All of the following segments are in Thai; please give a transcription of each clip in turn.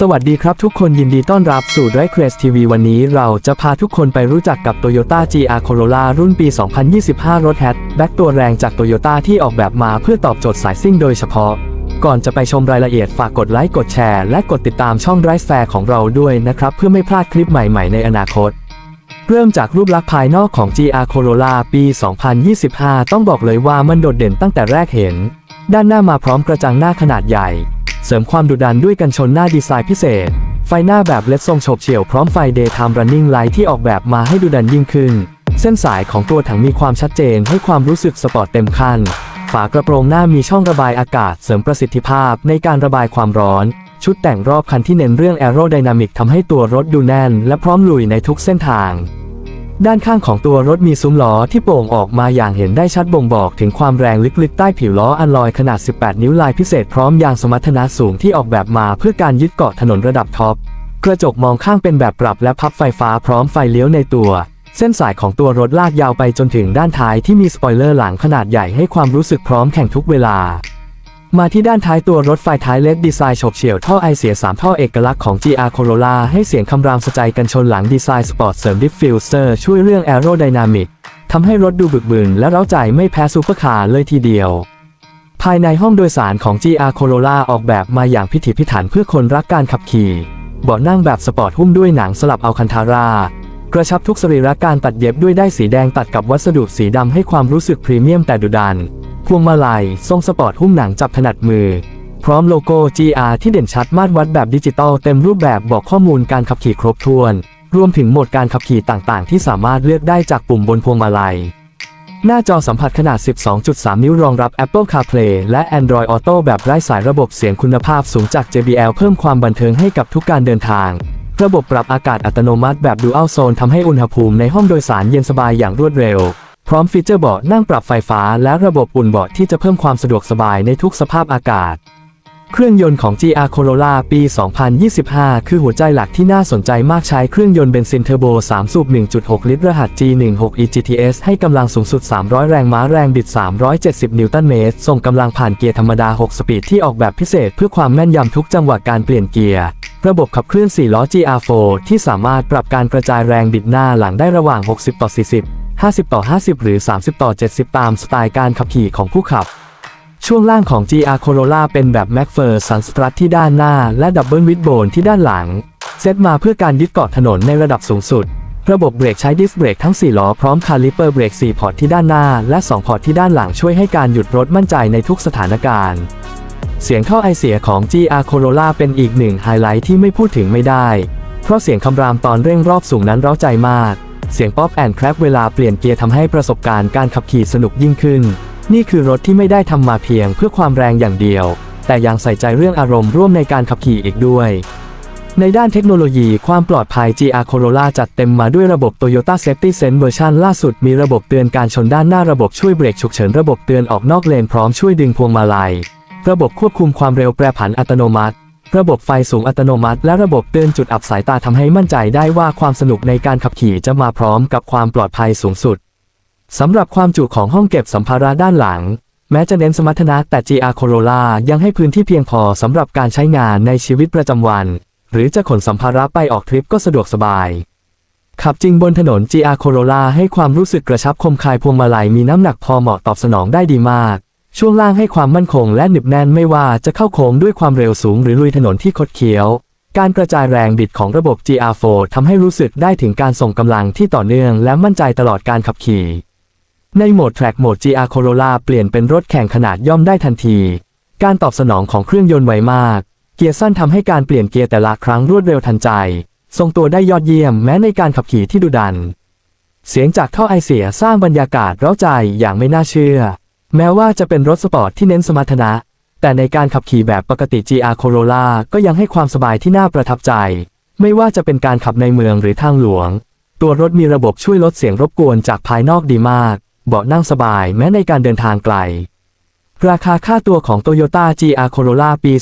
สวัสดีครับทุกคนยินดีต้อนรับสู่ d r i v e c r a z e TV วันนี้เราจะพาทุกคนไปรู้จักกับ Toyota GR Corolla รุ่นปี 2025 รถแฮชแบ็กตัวแรงจาก Toyota ที่ออกแบบมาเพื่อตอบโจทย์สายซิ่งโดยเฉพาะ ก่อนจะไปชมรายละเอียดฝากกดไลค์กดแชร์และกดติดตามช่อง d r i v e Fair ของเราด้วยนะครับ เพื่อไม่พลาดคลิปใหม่ๆในอนาคต เริ่มจากรูปลักษณ์ภายนอกของ GR Corolla ปี 2025 ต้องบอกเลยว่ามันโดดเด่นตั้งแต่แรกเห็น ด้านหน้ามาพร้อมกระจังหน้าขนาดใหญ่ เสริมความดุดันด้วยกันชนหน้าดีไซน์พิเศษ ไฟหน้าแบบเล็ดทรงโฉบเฉี่ยวพร้อมไฟ Daytime Running Light ที่ออกแบบมาให้ดุดันยิ่งขึ้น เส้นสายของตัวถังมีความชัดเจนให้ความรู้สึกสปอร์ตเต็มขั้นฝากระโปรงหน้ามีช่องระบายอากาศเสริมประสิทธิภาพในการระบายความร้อน ชุดแต่งรอบคันที่เน้นเรื่อง Aerodynamic ทำให้ตัวรถดูแน่น และพร้อมลุยในทุกเส้นทาง ด้านข้างของตัวรถมีซุ้มล้อที่โป่งออกมาอย่างเห็นได้ชัดบ่งบอกถึงความแรงลึกๆ ใต้ผิวล้ออัลลอยขนาด 18 นิ้วลายพิเศษพร้อมยางสมรรถนะสูงที่ออกแบบมาเพื่อการยึดเกาะถนนระดับท็อป กระจกมองข้างเป็นแบบปรับและพับไฟฟ้าพร้อมไฟเลี้ยวในตัว เส้นสายของตัวรถลากยาวไปจนถึงด้านท้ายที่มีสปอยเลอร์หลังขนาดใหญ่ให้ความรู้สึกพร้อมแข่งทุกเวลา มาที่ด้านท้ายตัวรถไฟท้ายเล็กดีไซน์ฉกเฉี่ยวท่อไอเสีย 3 ท่อเอกลักษณ์ของ GR Corolla ให้เสียงคำรามสะใจกันชนหลังดีไซน์สปอร์ตเสริมดิฟฟิวเซอร์ช่วยเรื่องแอโรไดนามิกทำให้รถดูบึกบึนและเร้าใจไม่แพ้ซูเปอร์คาร์เลยทีเดียว ภายในห้องโดยสารของ GR Corolla ออกแบบมาอย่างพิถีพิถันเพื่อคนรักการขับขี่เบาะนั่งแบบสปอร์ตหุ้มด้วยหนังสลับอัลคันทารากระชับทุกสรีระการตัดเย็บด้วยได้สีแดงตัดกับวัสดุสีดำให้ความรู้สึกพรีเมียมแต่ดุดัน พวงมาลัยทรงสปอร์ตหุ้มหนังจับถนัดมือ พร้อมโลโก้ GR ที่เด่นชัดมาตรวัดแบบดิจิตอลเต็มรูปแบบบอกข้อมูลการขับขี่ครบถ้วน รวมถึงโหมดการขับขี่ต่างๆ ที่สามารถเลือกได้จากปุ่มบนพวงมาลัย หน้าจอสัมผัสขนาด 12.3 นิ้วรองรับ Apple CarPlay และ Android Auto แบบไร้สายระบบเสียงคุณภาพสูงจาก JBL เพิ่มความบันเทิงให้กับทุกการเดินทางระบบปรับอากาศอัตโนมัติแบบ Dual Zone ทำให้อุณหภูมิในห้องโดยสารเย็นสบายอย่างรวดเร็ว พร้อมฟีเจอร์เบาะนั่งปรับไฟฟ้าและระบบอุ่นเบาะที่จะเพิ่มความสะดวกสบายในทุกสภาพอากาศ เครื่องยนต์ของ GR Corolla ปี 2025 คือหัวใจหลักที่น่าสนใจมากใช้เครื่องยนต์เบนซินเทอร์โบ 3 สูบ 1.6 ลิตรรหัส G16 EGTS ให้กำลังสูงสุด 300 แรงม้าแรงบิด 370 นิวตันเมตร ส่งกำลังผ่านเกียร์ธรรมดา 6 สปีดที่ออกแบบพิเศษเพื่อความแม่นยำทุกจังหวะการเปลี่ยนเกียร์ระบบขับเคลื่อน 4 ล้อ GR4 ที่สามารถปรับการกระจายแรงบิดหน้าหลังได้ระหว่าง 60 ต่อ 40 50 ต่อ 50 หรือ 30 ต่อ 70 ตามสไตล์การขับขี่ของผู้ขับ ช่วงล่างของ GR Corolla เป็นแบบ m a c p h e r s o n Strut ที่ด้านหน้า และดับเบิลวิดโบนที่ด้านหลัง เซตมาเพื่อการยึดเกาะถนนในระดับสูงสุด ระบบเบรกใช้ดิสเบรกทั้ง 4 ล้อพร้อมคาลิเปอร์เบรก 4 พอร์ตที่ด้านหน้า และ 2 พอร์ตที่ด้านหลังช่วยให้การหยุดรถมั่นใจในทุกสถานการณ์ เสียงท่อไอเสียของ GR Corolla เป็นอีกหนึ่งไฮไลท์ที่ไม่พูดถึงไม่ได้ เพราะเสียงคำรามตอนเร่งรอบสูงนั้นเร้าใจมาก เสียงป๊อปแอนด์แครปเวลาเปลี่ยนเกียร์ทำให้ประสบการณ์การขับขี่สนุกยิ่งขึ้น นี่คือรถที่ไม่ได้ทำมาเพียงเพื่อความแรงอย่างเดียว แต่ยังใส่ใจเรื่องอารมณ์ร่วมในการขับขี่อีกด้วยในด้านเทคโนโลยีความปลอดภัย GR Corolla จัดเต็มมาด้วยระบบ Toyota Safety Sense เวอร์ชันล่าสุดมีระบบเตือนการชนด้านหน้าระบบช่วยเบรกฉุกเฉินระบบเตือนออกนอกเลนพร้อมช่วยดึงพวงมาลัย ระบบควบคุมความเร็วแปรผันอัตโนมัติ ระบบไฟสูงอัตโนมัติ และระบบเตือนจุดอับสายตาทำให้มั่นใจได้ว่าความสนุกในการขับขี่จะมาพร้อมกับความปลอดภัยสูงสุดสำหรับความจุของห้องเก็บสัมภาระด้านหลัง แม้จะเน้นสมรรถนะแต่ GR Corolla ยังให้พื้นที่เพียงพอสำหรับการใช้งานในชีวิตประจำวัน หรือจะขนสัมภาระไปออกทริปก็สะดวกสบาย ขับจริงบนถนน GR Corolla ให้ความรู้สึกกระชับคมคายพวงมาลัยมีน้ำหนักพอเหมาะตอบสนองได้ดีมาก ช่วงล่างให้ความมั่นคงและหนึบแน่นไม่ว่าจะเข้าโค้งด้วยความเร็วสูงหรือลุยถนนที่คดเคี้ยว การกระจายแรงบิดของระบบ GR4 ทำให้รู้สึกได้ถึงการส่งกำลังที่ต่อเนื่องและมั่นใจตลอดการขับขี่ ในโหมด Track โหมด GR Corolla เปลี่ยนเป็นรถแข่งขนาดย่อมได้ทันที การตอบสนองของเครื่องยนต์ไวมาก เกียร์สั้นทำให้การเปลี่ยนเกียร์แต่ละครั้งรวดเร็วทันใจ ทรงตัวได้ยอดเยี่ยมแม้ในการขับขี่ที่ดุดัน เสียงจากท่อไอเสียสร้างบรรยากาศเร้าใจอย่างไม่น่าเชื่อ แม้ว่าจะเป็นรถสปอร์ตที่เน้นสมรรถนะ แต่ในการขับขี่แบบปกติ GR Corolla ก็ยังให้ความสบายที่น่าประทับใจ ไม่ว่าจะเป็นการขับในเมืองหรือทางหลวง ตัวรถมีระบบช่วยลดเสียงรบกวนจากภายนอกดีมาก เบาะนั่งสบายแม้ในการเดินทางไกล ราคาค่าตัวของ Toyota GR Corolla ปี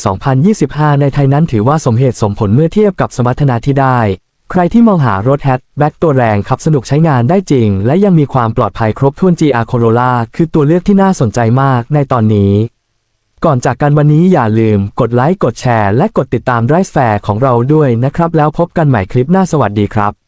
2025 ในไทยนั้นถือว่าสมเหตุสมผลเมื่อเทียบกับสมรรถนะที่ได้ ใครที่มองหารถแฮทแบ็กตัวแรงขับสนุกใช้งานได้จริง และยังมีความปลอดภัยครบถ้วน GR Corolla คือตัวเลือกที่น่าสนใจมากในตอนนี้ ก่อนจากกันวันนี้อย่าลืมกดไลค์กดแชร์ และกดติดตามไรส์แฟร์ของเราด้วยนะครับ แล้วพบกันใหม่คลิปหน้าสวัสดีครับ